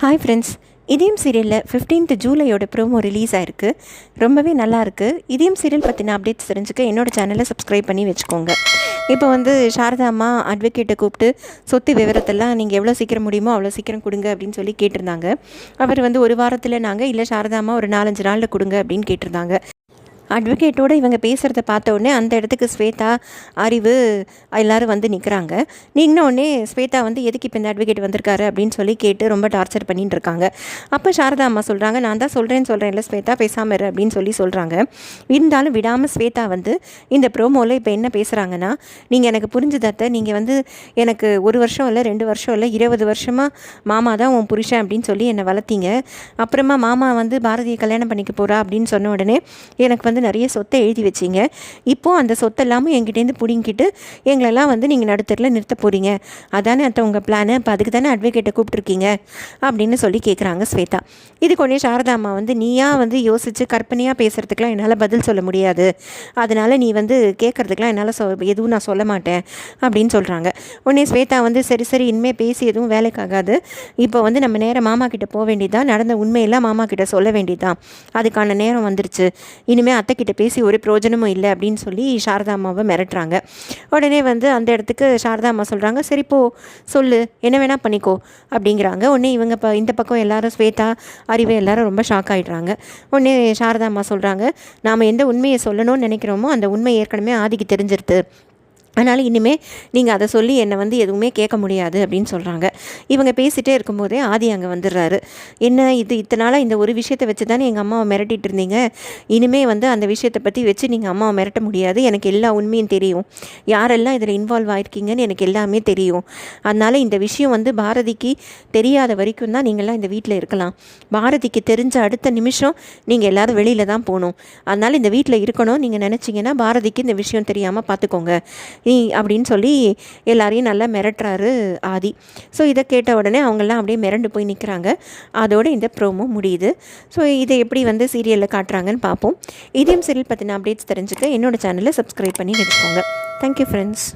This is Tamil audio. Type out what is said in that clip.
ஹாய் ஃப்ரெண்ட்ஸ் இதயம் சீரியலில் ஃபிஃப்டீன்த் ஜூலையோட ப்ரோமோ ரிலீஸ் ஆயிருக்கு. ரொம்பவே நல்லாயிருக்கு இதயம் சீரியல் பற்றின அப்டேட்ஸ் தெரிஞ்சுக்க என்னோடய சேனலை சப்ஸ்கிரைப் பண்ணி வச்சுக்கோங்க. இப்போ வந்து சாரதா அம்மா அட்வொகேட்டை கூப்பிட்டு சொத்து விவரத்தெல்லாம் நீங்கள் எவ்வளோ சீக்கிரம் முடியுமோ அவ்வளோ சீக்கிரம் கொடுங்க அப்படின்னு சொல்லி கேட்டிருந்தாங்க. அவர் வந்து ஒரு வாரத்தில் நாங்கள் இல்லை சாரதா அம்மா ஒரு நாலஞ்சு நாளில் கொடுங்க அப்படின்னு கேட்டிருந்தாங்க. அட்வொகேட்டோடு இவங்க பேசுகிறத பார்த்த உடனே அந்த இடத்துக்கு ஸ்வேதா அறிவு எல்லோரும் வந்து நிற்கிறாங்க நின்ன உடனே ஸ்வேதா வந்து எதுக்கு இப்போ இந்த அட்வொகேட் வந்திருக்காரு? அப்படின்னு சொல்லி கேட்டு ரொம்ப டார்ச்சர் பண்ணிட்டு இருக்காங்க. அப்போ சாரதா அம்மா சொல்கிறாங்க நான் தான் சொல்கிறேன்னு சொல்கிறேன்ல ஸ்வேதா பேசாமல் இரு அப்படின்னு சொல்லி சொல்கிறாங்க இருந்தாலும் விடாமல் ஸ்வேதா வந்து இந்த ப்ரோமோவில் இப்போ என்ன பேசுகிறாங்கன்னா நீங்கள் எனக்கு புரிஞ்சுதத்த நீங்கள் வந்து எனக்கு ஒரு வருஷம் இல்லை ரெண்டு வருஷம் இல்லை இருபது வருஷமாக மாமா தான் உன் புருஷன் அப்படின்னு சொல்லி என்னை வளர்த்தீங்க. அப்புறமா மாமா வந்து பாரதியை கல்யாணம் பண்ணிக்க போகிறா அப்படின்னு சொன்ன உடனே எனக்கு வந்து வந்து நிறைய சொத்தை எழுதி வச்சிங்க. இப்போது அந்த சொத்தெல்லாமும் எங்கிட்டேருந்து பிடிங்கிட்டு எங்களெல்லாம் வந்து நீங்கள் நடுத்தரில் நிறுத்த போகிறீங்க அதானே அத்தை உங்கள் பிளானு இப்போ அதுக்கு தானே அட்வொகேட்டை கூப்பிட்ருக்கீங்க அப்படின்னு சொல்லி கேட்குறாங்க ஸ்வேதா. இது கொஞ்சம் சாரதாம்மா வந்து நீயா வந்து யோசித்து கற்பனையாக பேசுகிறதுக்கெலாம் என்னால் பதில் சொல்ல முடியாது. அதனால் நீ வந்து கேட்குறதுக்கெலாம் என்னால் சொ எதுவும் நான் சொல்ல மாட்டேன். அப்படின்னு சொல்கிறாங்க உடனே ஸ்வேதா வந்து சரி சரி இனிமேல் பேசி எதுவும் வேலைக்காகாது இப்போ வந்து நம்ம நேரம் மாமா கிட்ட போக வேண்டியதான் நடந்த உண்மையெல்லாம் மாமா கிட்ட சொல்ல வேண்டியதான் அதுக்கான நேரம் வந்துருச்சு. இனிமேல் அத்தைக்கிட்ட பேசி ஒரு பிரயோஜனமும் இல்லை அப்படின்னு சொல்லி சாரதா அம்மாவை மிரட்டுறாங்க. உடனே வந்து அந்த இடத்துக்கு சாரதா அம்மா சொல்கிறாங்க சரி போ சொல்லு என்ன வேணால் பண்ணிக்கோ அப்படிங்கிறாங்க. உடனே இவங்க இப்போ இந்த பக்கம் எல்லாரும் ஸ்வேதா அறிவு எல்லாரும் ரொம்ப ஷாக் ஆகிடுறாங்க உடனே சாரதா அம்மா சொல்கிறாங்க நாம் எந்த உண்மையை சொல்லணும்னு நினைக்கிறோமோ அந்த உண்மை ஏற்கனவே ஆதிக்கு தெரிஞ்சிருது. அதனால் இனிமேல் நீங்கள் அதை சொல்லி என்னை வந்து எதுவுமே கேட்க முடியாது அப்படின்னு சொல்கிறாங்க இவங்க பேசிகிட்டே இருக்கும்போதே ஆதி அங்கே வந்துடுறாரு. என்ன இது இத்தனால இந்த ஒரு விஷயத்தை வச்சு தானே எங்கள் அம்மாவை மிரட்டிட்டு இருந்தீங்க? இனிமேல் வந்து அந்த விஷயத்தை பற்றி வச்சு நீங்கள் அம்மாவை மிரட்ட முடியாது. எனக்கு எல்லா உண்மையும் தெரியும். யாரெல்லாம் இதில் இன்வால்வ் ஆயிருக்கீங்கன்னு எனக்கு எல்லாமே தெரியும். அதனால் இந்த விஷயம் வந்து பாரதிக்கு தெரியாத வரைக்கும் தான் நீங்கள்லாம் இந்த வீட்டில் இருக்கலாம். பாரதிக்கு தெரிஞ்ச அடுத்த நிமிஷம் நீங்கள் எல்லோரும் வெளியில் தான் போகணும். அதனால் இந்த வீட்டில் இருக்கணும். நீங்கள் நினச்சிங்கன்னா பாரதிக்கு இந்த விஷயம் தெரியாமல் பார்த்துக்கோங்க நீ அப்படின்னு சொல்லி எல்லாரையும் நல்லா மிரட்டுறாரு ஆதி. ஸோ இதை கேட்ட உடனே அவங்கெல்லாம் அப்படியே மிரண்டு போய் நிற்கிறாங்க அதோடு இந்த ப்ரோமோ முடியுது. ஸோ இதை எப்படி வந்து சீரியலில் காட்டுறாங்கன்னு பார்ப்போம். இதையும் சீரியல் பற்றின அப்டேட்ஸ் தெரிஞ்சுக்க என்னோடய சேனலை சப்ஸ்கிரைப் பண்ணி வச்சுக்கோங்க. Thank you friends